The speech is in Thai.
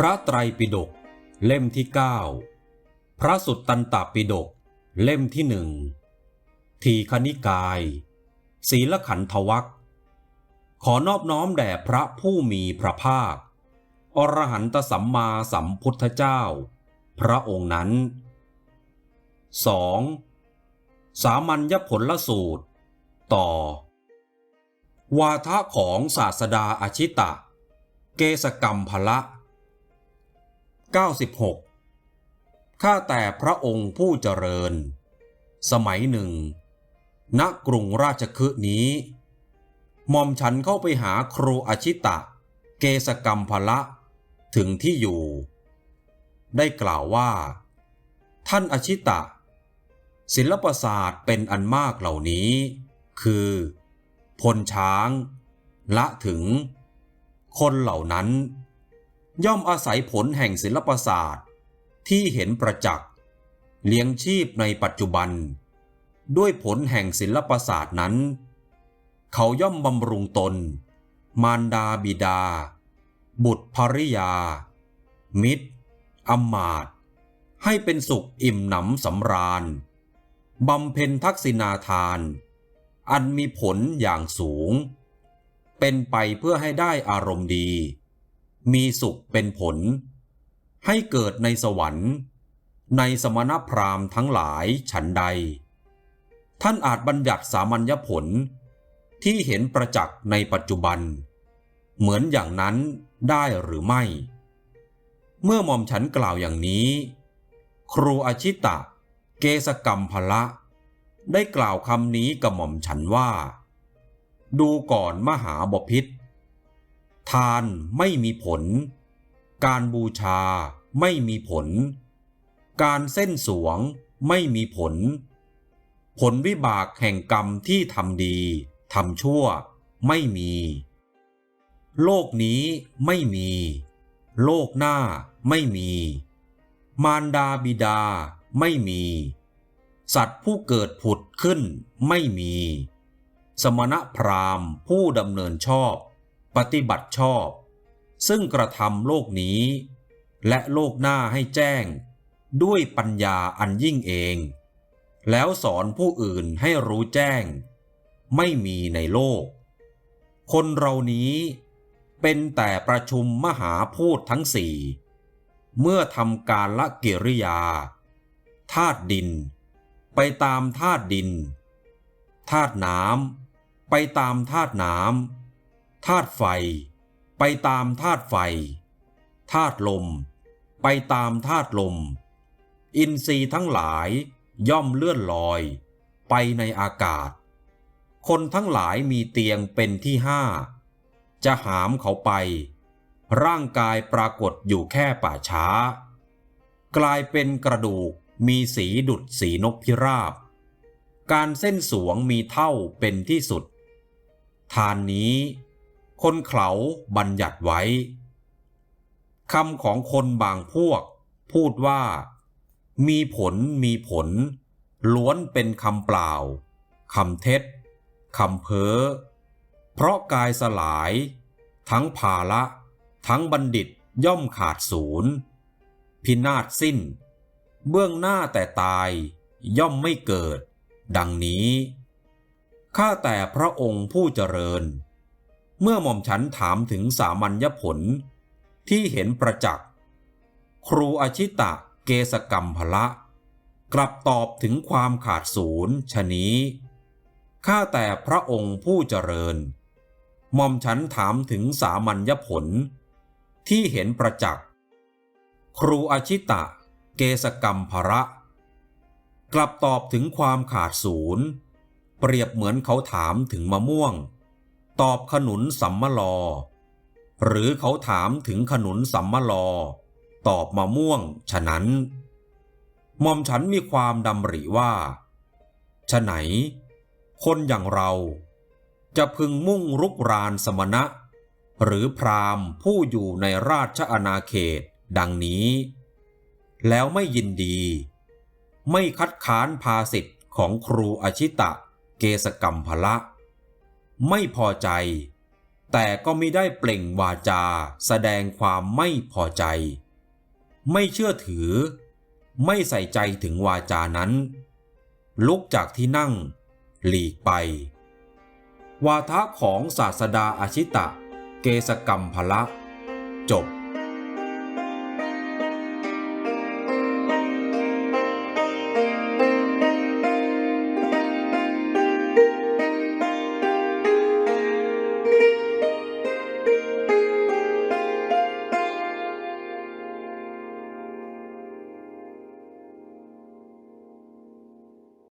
พระไตรปิฎกเล่มที่ 9 พระสุตตันตปิฎกเล่มที่หนึ่งทีคณิกาย ศีลขันธวัคขอนอบน้อมแด่พระผู้มีพระภาค อรหันตสัมมาสัมพุทธเจ้า พระองค์นั้น 2. สามัญญผลลสูตร ต่อ วาทะของศาสดาอาชิตะ เกสกรรมพละ 96ข้าแต่พระองค์ผู้เจริญ สมัยหนึ่ง ณกรุงราชคฤห์นี้หม่อมฉันเข้าไปหาครูอาชิตะ เกสกรรมพละถึงที่อยู่ ได้กล่าวว่า ท่านอาชิตะ ศิลปศาสตร์เป็นอันมากเหล่านี้ คือ พลช้าง ละถึง คนเหล่านั้น ย่อมอาศัยผลแห่งศิลปศาสตร์ ที่เห็นประจักษ์เลี้ยงชีพในปัจจุบัน ด้วยผลแห่งศิลปศาสตร์นั้น เขาย่อมบำรุงตน มารดาบิดา บุตรภริยา มิตรอมาตให้เป็นสุขอิ่มหนำสำราญบำเพ็ญทักษิณาทาน อันมีผลอย่างสูง เป็นไปเพื่อให้ได้อารมณ์ดี มีสุขเป็นผล ให้เกิดในสวรรค์ ในสมณพราหมณ์ทั้งหลายฉันใด ท่านอาจบัญญัติสามัญญผลที่เห็นประจักษ์ในปัจจุบัน เหมือนอย่างนั้นได้หรือไม่ เมื่อมอมฉันกล่าวอย่างนี้ ครูอาชิตะ เกสกรรมพละได้กล่าวคำนี้กับหม่อมฉันว่า ดูก่อนมหาบพิษ ทานไม่มีผล การบูชาไม่มีผล การเส้นสวงไม่มีผล ผลวิบากแห่งกรรมที่ทำดีทำชั่วไม่มี โลกนี้ไม่มี โลกหน้าไม่มี มารดาบิดาไม่มี สัตว์ผู้เกิดผุดขึ้นไม่มี สมณพราหมณ์ผู้ดำเนินชอบ ปฏิบัติชอบ ซึ่งกระทำโลกนี้ และโลกหน้าให้แจ้ง ด้วยปัญญาอันยิ่งเอง แล้วสอนผู้อื่นให้รู้แจ้ง ไม่มีในโลก คนเรานี้เป็นแต่ประชุมมหาพูดทั้งสี่ เมื่อทำการละกิริยาธาตุดิน ไปตามธาตุดินธาตุน้ำไปตามธาตุน้ำ ธาตุไฟ ไปตามธาตุไฟ ธาตุลม ไปตามธาตุลม อินทรีย์ทั้งหลายย่อมเลื่อนลอย ไปในอากาศ คนทั้งหลายมีเตียงเป็นที่ห้า จะหามเขาไป ร่างกายปรากฏอยู่แค่ป่าช้า กลายเป็นกระดูกมีสีดุดสีนกพิราบ การเส้นสวงมีเท่าเป็นที่สุด ทานนี้ คนเขาบัญญัติไว้คำของคนบางพวก พูดว่า มีผลมีผล ล้วนเป็นคำเปล่าคำเท็จคำเพ้อเพราะกายสลาย ทั้งภาละ ทั้งบัณฑิตย่อมขาดศูนย์ พินาศสิ้น เบื้องหน้าแต่ตายย่อมไม่เกิด ดังนี้ ข้าแต่พระองค์ผู้เจริญ เมื่อหม่อมฉันถามถึงสามัญญผล ที่เห็นประจักษ์ ครูอชิตะเกสกรรมพละ กลับตอบถึงความขาดศูนย์ชะนี้ข้าแต่พระองค์ผู้เจริญหม่อมฉันถามถึงสามัญญผล ที่เห็นประจักษ์ ครูอาชิตะ เกสกรรมภระ กลับตอบถึงความขาดศูนย์ เปรียบเหมือนเขาถามถึงมะม่วง ตอบขนุนสัมมลอ หรือเขาถามถึงขนุนสัมมลอ ตอบมะม่วง ฉะนั้นหม่อมฉันมีความดำริว่า ฉะไหน คนอย่างเราจะพึงมุ่งรุกรานสมณะ หรือพราหมณ์ผู้อยู่ในราชอาณาเขตดังนี้ แล้วไม่ยินดี ไม่คัดค้านภาสิทธิ์ของครูอชิตะเกสกรรมพละ ไม่พอใจ แต่ก็ไม่ได้เปล่งวาจาแสดงความไม่พอใจ ไม่เชื่อถือ ไม่ใส่ใจถึงวาจานั้น ลุกจากที่นั่ง หลีกไป วาทะของศาสดาอาชิตะ เกสกรรมพละ จบ